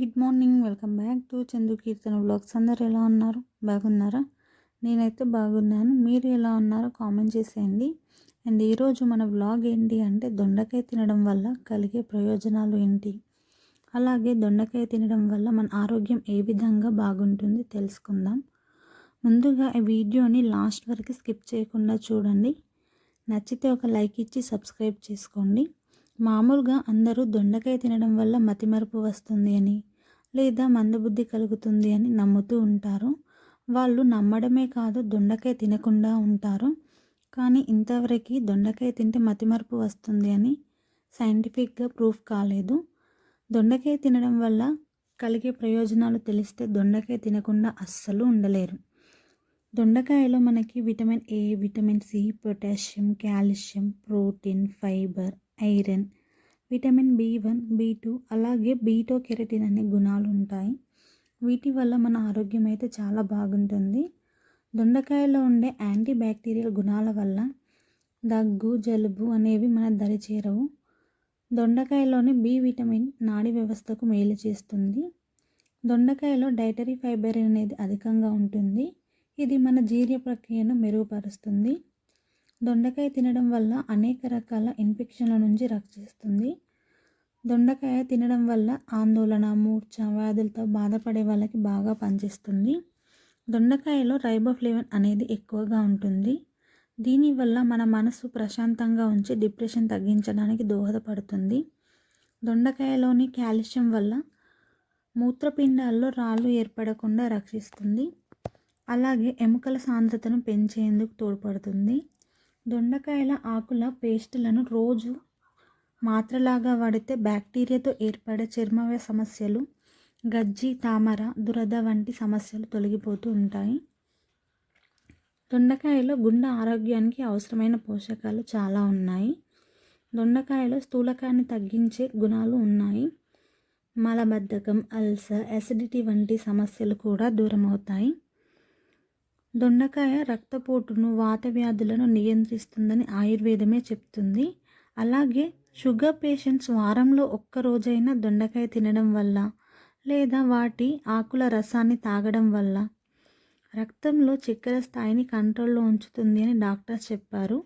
Good morning. Welcome back to Chandu Keerthana blogs. అందరు ఎలా ఉన్నారు? బాగున్నారా? నేనైతే బాగున్నాను. మీరు ఎలా ఉన్నారో కామెంట్ చేసేయండి. అండ్ ఈరోజు మన బ్లాగ్ ఏంటి అంటే దొండకాయ తినడం వల్ల కలిగే ప్రయోజనాలు ఏంటి? అలాగే దొండకాయ తినడం వల్ల మన ఆరోగ్యం ఏ విధంగా బాగుంటుంది తెలుసుకుందాం. ముందుగా ఈ వీడియోని లాస్ట్ వరకు స్కిప్ చేయకుండా చూడండి. నచ్చితే ఒక లైక్ ఇచ్చి సబ్స్క్రైబ్ చేసుకోండి. మామూలుగా అందరూ దొండకాయ తినడం వల్ల మతిమరుపు వస్తుంది అని. లేదా మందబుద్ధి కలుగుతుంది అని నమ్ముతూ ఉంటారు. వాళ్ళు నమ్మడమే కాదు దొండకాయ తినకుండా ఉంటారు. కానీ ఇంతవరకు దొండకాయ తింటే మతిమరుపు వస్తుంది అని సైంటిఫిక్గా ప్రూఫ్ కాలేదు. దొండకాయ తినడం వల్ల కలిగే ప్రయోజనాలు తెలిస్తే దొండకాయ తినకుండా అస్సలు ఉండలేరు. దొండకాయలో మనకి vitamin A vitamin C potassium calcium protein fibre iron vitamin B one B two అలాగే బీటో కెరటిన్ అనే గుణాలు ఉంటాయి వీటి వల్ల మన ఆరోగ్యం అయితే చాలా బాగుంటుంది. దొండకాయలో ఉండే యాంటీ బ్యాక్టీరియల్ గుణాల వల్ల దగ్గు జలుబు అనేవి మన దరి చేరవు. దొండకాయలోని బి విటమిన్ నాడి వ్యవస్థకు మేలు చేస్తుంది. దొండకాయలో డైటరీ ఫైబర్ అనేది అధికంగా ఉంటుంది. ఇది మన జీర్య ప్రక్రియను మెరుగుపరుస్తుంది. దొండకాయ తినడం వల్ల అనేక రకాల ఇన్ఫెక్షన్ల నుంచి రక్షిస్తుంది దొండకాయ తినడం వల్ల ఆందోళన మూర్ఛ వ్యాధులతో బాధపడే వాళ్ళకి బాగా పనిచేస్తుంది. దొండకాయలో రైబోఫ్లేవన్ అనేది ఎక్కువగా ఉంటుంది. దీనివల్ల మన మనసు ప్రశాంతంగా ఉంచి డిప్రెషన్ తగ్గించడానికి దోహదపడుతుంది. దొండకాయలోని కాల్షియం వల్ల మూత్రపిండాల్లో రాళ్ళు ఏర్పడకుండా రక్షిస్తుంది. అలాగే ఎముకల సాంద్రతను పెంచేందుకు తోడ్పడుతుంది. దొండకాయల ఆకుల పేస్టులను రోజు మాత్రలాగా వాడితే బ్యాక్టీరియాతో ఏర్పడే చర్మవ్య సమస్యలు గజ్జి తామర దురద వంటి సమస్యలు తొలగిపోతూ ఉంటాయి. దొండకాయలో గుండె ఆరోగ్యానికి అవసరమైన పోషకాలు చాలా ఉన్నాయి. దొండకాయలో స్థూలకాన్ని తగ్గించే గుణాలు ఉన్నాయి. మలబద్ధకం అల్సర్ అసిడిటీ వంటి సమస్యలు కూడా దూరం అవుతాయి దొండకాయ రక్తపోటును వాత వ్యాధులను నియంత్రిస్తుందని ఆయుర్వేదమే చెప్తుంది. అలాగే షుగర్ పేషెంట్స్ వారంలో ఒక్క రోజైనా దొండకాయ తినడం వల్ల లేదా వాటి ఆకుల రసాన్ని తాగడం వల్ల రక్తంలో చక్కెర స్థాయిని కంట్రోల్లో ఉంచుతుంది అని డాక్టర్స్ చెప్పారు.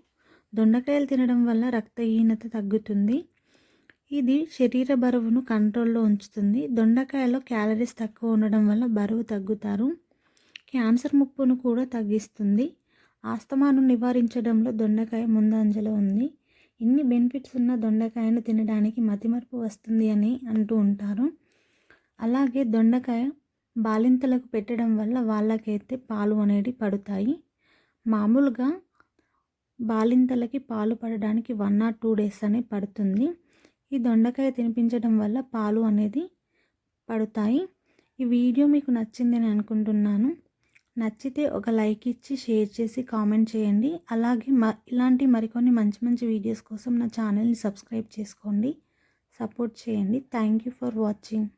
దొండకాయలు తినడం వల్ల రక్తహీనత తగ్గుతుంది. ఇది శరీర బరువును కంట్రోల్లో ఉంచుతుంది. దొండకాయలో క్యాలరీస్ తక్కువ ఉండడం వల్ల బరువు తగ్గుతారు. క్యాన్సర్ ముప్పును కూడా తగ్గిస్తుంది. ఆస్తమాను నివారించడంలో దొండకాయ ముందంజలో ఉంది. ఇన్ని బెనిఫిట్స్ ఉన్న దొండకాయను తినడానికి మతిమరుపు వస్తుంది అని అంటూ ఉంటారు. అలాగే దొండకాయ బాలింతలకు పెట్టడం వల్ల వాళ్ళకైతే పాలు అనేవి పడుతాయి. మామూలుగా బాలింతలకి పాలు పడడానికి వన్ ఆర్ టూ డేస్ అనే పడుతుంది. ఈ దొండకాయ తినిపించడం వల్ల పాలు అనేది పడతాయి. ఈ వీడియో మీకు నచ్చిందని అనుకుంటున్నాను. నచ్చితే ఒక లైక్ ఇచ్చి షేర్ చేసి కామెంట్ చేయండి. అలాగే మ ఇలాంటి మరికొన్ని మంచి మంచి వీడియోస్ కోసం నా ఛానల్ని సబ్స్క్రైబ్ చేసుకోండి. సపోర్ట్ చేయండి. Thank you for watching.